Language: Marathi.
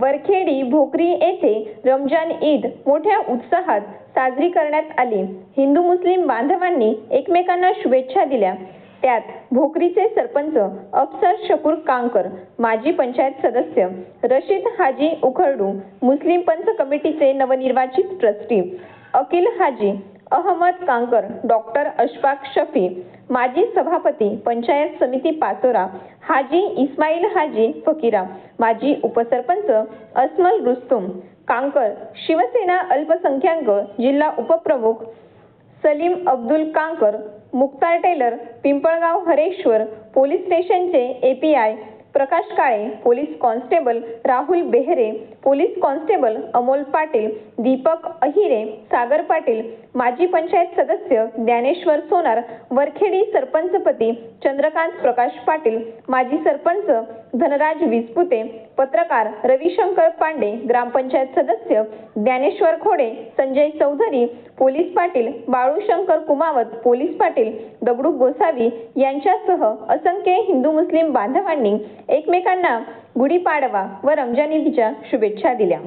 वरखेडी भोकरी येथे रमजान ईद मोठ्या उत्साहात साजरी करण्यात आली. हिंदू मुस्लिम बांधवांनी एकमेकांना शुभेच्छा दिल्या. त्यात भोकरीचे सरपंच अफसर शकूर कांकर माजी पंचायत सदस्य रशीद हाजी उखरडू मुस्लिम पंच कमिटीचे नवनिर्वाचित ट्रस्टी अकिल हाजी अहमद कांकर डॉक्टर अशफाक शफी माजी सभापती पंचायत समिती पाचोरा हाजी इस्माईल हाजी फकीरा माजी उपसरपंच अस्मल रुस्तुम कांकर शिवसेना अल्पसंख्याक जिल्हा उपप्रमुख सलीम अब्दुल कांकर मुक्तार टेलर पिंपळगाव हरेश्वर पोलीस स्टेशनचे API Prakash Kale police constable Rahul Behare police constable Amol Patil Deepak Ahire Sagar Patil माजी पंचायत सदस्य ज्ञानेश्वर सोनार वरखेडी सरपंचपती चंद्रकांत प्रकाश पाटील माजी सरपंच धनराज विसपुते पत्रकार रविशंकर पांडे ग्रामपंचायत सदस्य ज्ञानेश्वर खोडे संजय चौधरी पोलीस पाटील बाळूशंकर कुमावत पोलीस पाटील दगडू गोसावी यांच्यासह असंख्य हिंदू मुस्लिम बांधवांनी एकमेकांना गुढीपाडवा व रमजान ईदच्या शुभेच्छा दिल्या.